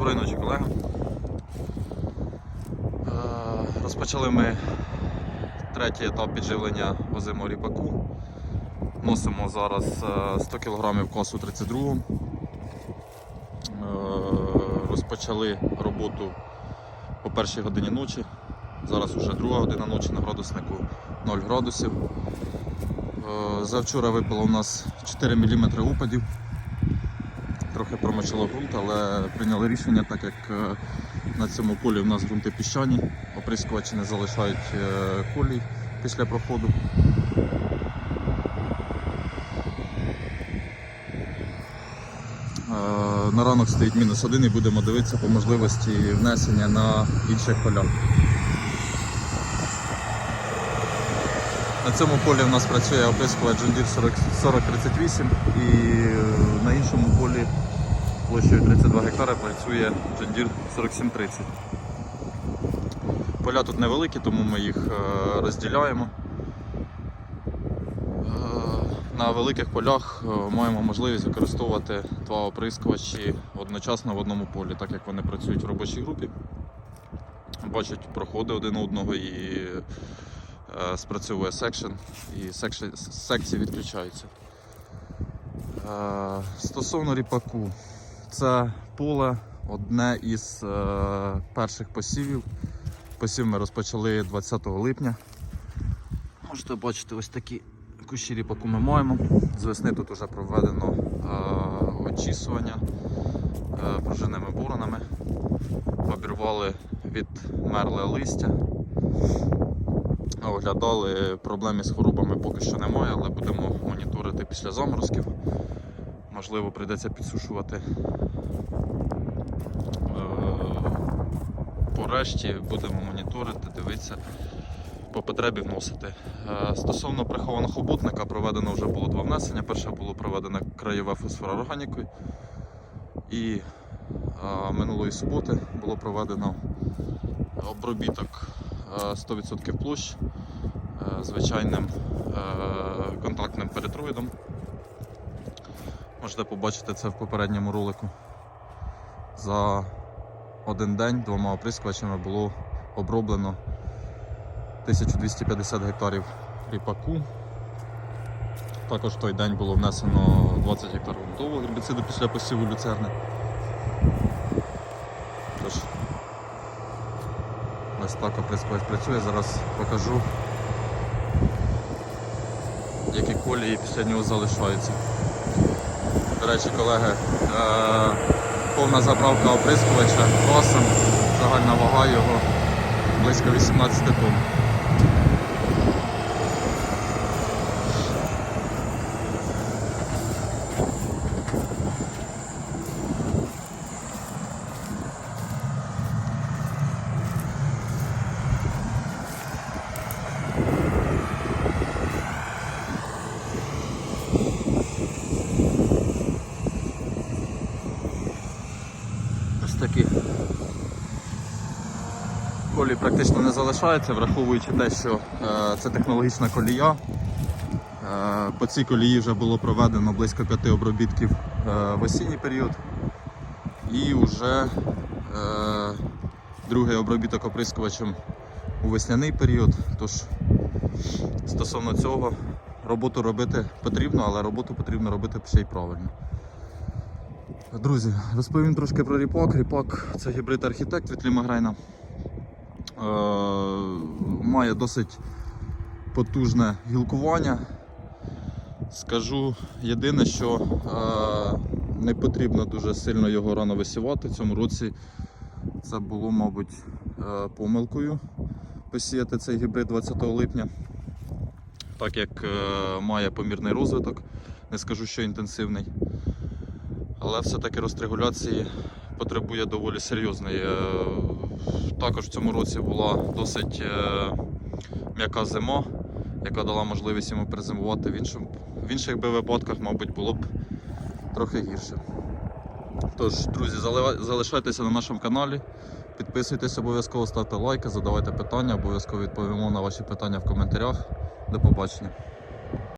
Доброї ночі, колеги. Е, Розпочали ми третій етап підживлення озимого ріпаку. Носимо зараз е, 100 кг косу 32. Е, Розпочали роботу о першій годині ночі. Зараз вже друга година ночі на градуснику 0 градусів. Е, Завчора випало у нас 4 мм упадів трохи промочило ґрунт, але прийняли рішення, так як е, на цьому полі в нас ґрунти піщані, оприскувачі не залишають е, колій після проходу. Е, На ранок стоїть мінус один і будемо дивитися по можливості внесення на інших полях. На цьому полі в нас працює оприскувач John Deere 4038 і е, на іншому полі площею 32 гектари працює John Deere 4730. Поля тут невеликі, тому ми їх е, розділяємо. Е, На великих полях маємо можливість використовувати два оприскувачі одночасно в одному полі, так як вони працюють в робочій групі. Бачать проходи один одного і спрацьовує секшн, і секції відключаються. Е, Стосовно ріпаку, це поле одне із е, перших посівів. Посів ми розпочали 20 липня. Можете бачити ось такі кущі ріпаку ми маємо. З весни тут вже проведено е, очісування е, пружинними боронами. Обірвали відмерле листя. Оглядали проблеми з хворобами поки що немає, але будемо моніторити після заморозків. Можливо, прийдеться підсушувати. Е, По решті будемо моніторити, дивитися, по потребі вносити. Е, Стосовно прихованого хобутника, проведено вже було два внесення. Перше було проведено краєве фосфорорганікою. І е, минулої суботи було проведено обробіток 100% площ е, звичайним е, контактним перитроїдом. Можете побачити це в попередньому ролику. За один день двома оприскувачами було оброблено 1250 гектарів ріпаку. Також в той день було внесено 20 гектарів ґрунтового гербіциду після посіву люцерни. Тож, ось так оприскувач працює. Зараз покажу, які колії після нього залишаються. До речі, колеги, е, повна заправка оприскувача класом, загальна вага його близько 18 тонн. Ось такі практично не залишається, враховуючи те, що е, це технологічна колія. Е, по цій колії вже було проведено близько п'яти обробітків е, в осінній період. І вже другий обробіток оприскувачем у весняний період. Тож стосовно цього роботу робити потрібно, але роботу потрібно робити ще й правильно. Друзі, розповім трошки про ріпак. Ріпак це гібрид архітект від Лімагрейна. Е, має досить потужне гілкування. Скажу єдине, що е, не потрібно дуже сильно його рано висівати. В цьому році це було, мабуть, е, помилкою посіяти цей гібрид 20 липня, так як е, має помірний розвиток, не скажу, що інтенсивний але все-таки розрегуляції потребує доволі серйозної. Е, Також в цьому році була досить е, м'яка зима, яка дала можливість йому перезимувати. В, іншому, в інших би випадках, мабуть, було б трохи гірше. Тож, друзі, залишайтеся на нашому каналі, підписуйтесь обов'язково, ставте лайки, задавайте питання, обов'язково відповімо на ваші питання в коментарях. До побачення.